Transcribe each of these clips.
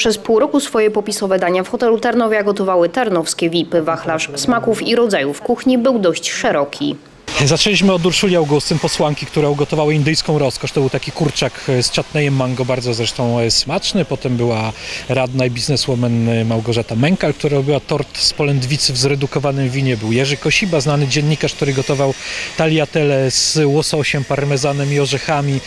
Przez pół roku swoje popisowe dania w hotelu Tarnowia gotowały tarnowskie VIPy. Wachlarz smaków i rodzajów kuchni był dość szeroki. Zaczęliśmy od Urszuli Augustyn, posłanki, która ugotowała indyjską rozkosz. To był taki kurczak z czatnejem mango, bardzo zresztą smaczny. Potem była radna i bizneswoman Małgorzata Mękal, która robiła tort z polędwicy w zredukowanym winie. Był Jerzy Kosiba, znany dziennikarz, który gotował taliatele z łososiem, parmezanem i orzechami.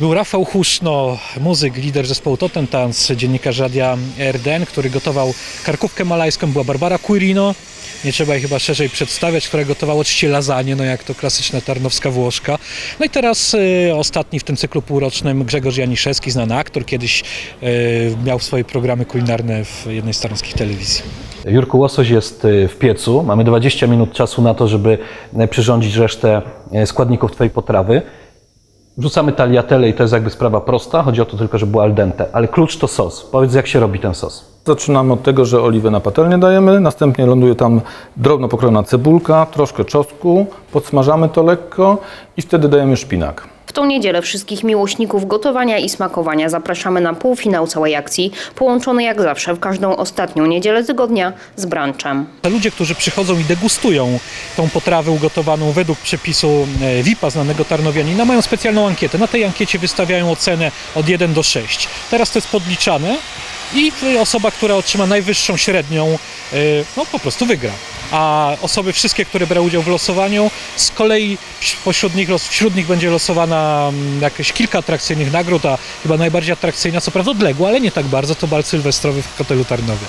Był Rafał Huszno, muzyk, lider zespołu Totem Dance, dziennikarz radia RDN, który gotował karkówkę malajską. Była Barbara Quirino, nie trzeba jej chyba szerzej przedstawiać, która gotowała oczywiście lasagne, no jak to klasyczna tarnowska Włoszka. No i teraz y, ostatni w tym cyklu półrocznym Grzegorz Janiszewski, znany aktor, kiedyś y, miał swoje programy kulinarne w jednej z tarnowskich telewizji. Jurku, łosoś jest y, w piecu. Mamy 20 minut czasu na to, żeby y, przyrządzić resztę y, składników Twojej potrawy. Wrzucamy taliatelle i to jest jakby sprawa prosta. Chodzi o to tylko, żeby było al dente. Ale klucz to sos. Powiedz, jak się robi ten sos. Zaczynamy od tego, że oliwę na patelnię dajemy, następnie ląduje tam drobno pokrojona cebulka, troszkę czosnku, podsmażamy to lekko i wtedy dajemy szpinak. Tą niedzielę wszystkich miłośników gotowania i smakowania zapraszamy na półfinał całej akcji, połączony jak zawsze w każdą ostatnią niedzielę tygodnia z brunchem. Te ludzie, którzy przychodzą i degustują tą potrawę ugotowaną według przepisu e, VIP-a, znanego Tarnowianina, mają specjalną ankietę. Na tej ankiecie wystawiają ocenę od 1 do 6. Teraz to jest podliczane i osoba, która otrzyma najwyższą średnią, e, no po prostu wygra. A osoby wszystkie, które brały udział w losowaniu, z kolei pośród nich, wśród nich będzie losowana mm, jakieś kilka atrakcyjnych nagród, a chyba najbardziej atrakcyjna, co prawda odległa, ale nie tak bardzo, to bal sylwestrowy w hotelu Tarnowie.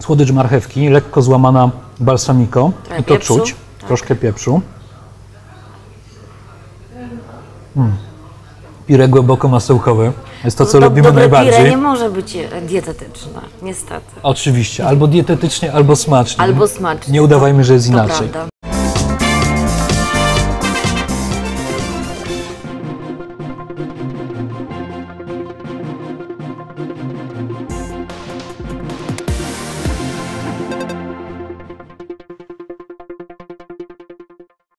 słodycz marchewki, lekko złamana balsamico i to pieprzu. czuć, troszkę pieprzu. Mm. Pire głęboko masełkowe, jest to co Do- lubimy dobre pire najbardziej. nie może być e, dietetyczne, niestety. Oczywiście, albo dietetycznie, albo smacznie. Albo smacznie. Nie udawajmy, że jest To inaczej. prawda.